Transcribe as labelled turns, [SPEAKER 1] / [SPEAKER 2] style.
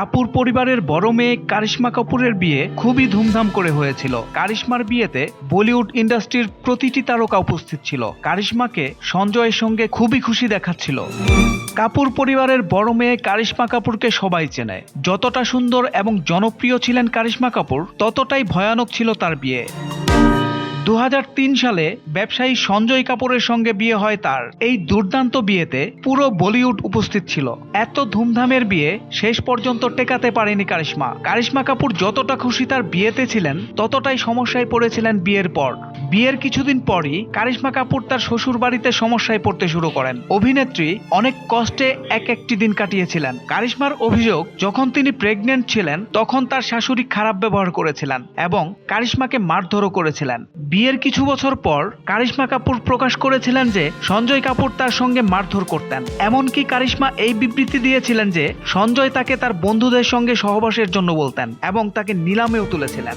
[SPEAKER 1] কাপুর পরিবারের বড় মেয়ে কারিশ্মা কাপুরের বিয়ে খুবই ধুমধাম করে হয়েছিল। কারিশ্মার বিয়েতে বলিউড ইন্ডাস্ট্রির প্রতিটি তারকা উপস্থিত ছিল। কারিশ্মাকে সঞ্জয়ের সঙ্গে খুবই খুশি দেখাচ্ছিল। কাপুর পরিবারের বড় মেয়ে কারিশ্মা কাপুরকে সবাই চেনে। যতটা সুন্দর এবং জনপ্রিয় ছিলেন কারিশ্মা কাপুর, ততটাই ভয়ানক ছিল তার বিয়ে। দু হাজার তিন সালে ব্যবসায়ী সঞ্জয় কাপুরের সঙ্গে বিয়ে হয় তার। এই দুর্দান্ত বিয়েতে পুরো বলিউড উপস্থিত ছিল। এত ধুমধামের বিয়ে শেষ পর্যন্ত টেকাতে পারেনি কারিশমা। কারিশ্মা কাপুর যতটা খুশি তার বিয়েতে ছিলেন, ততটাই সমস্যায় পড়েছিলেন বিয়ের পর। বিয়ের কিছুদিন পরই কারিশ্মা কাপুর তার শ্বশুর বাড়িতে সমস্যায় পড়তে শুরু করেন। অভিনেত্রী অনেক কষ্টে এক একটি দিন কাটিয়েছিলেন। কারিশ্মার অভিযোগ, যখন তিনি প্রেগনেন্ট ছিলেন, তখন তার শাশুড়ি খারাপ ব্যবহার করেছিলেন এবং কারিশ্মাকে মারধরও করেছিলেন। বিয়ের কিছু বছর পর কারিশ্মা কাপুর প্রকাশ করেছিলেন যে, সঞ্জয় কাপুর তার সঙ্গে মারধর করতেন। এমনকি কারিশ্মা এই বিবৃতি দিয়েছিলেন যে, সঞ্জয় তাকে তার বন্ধুদের সঙ্গে সহবাসের জন্য বলতেন এবং তাকে নিলামেও তুলেছিলেন।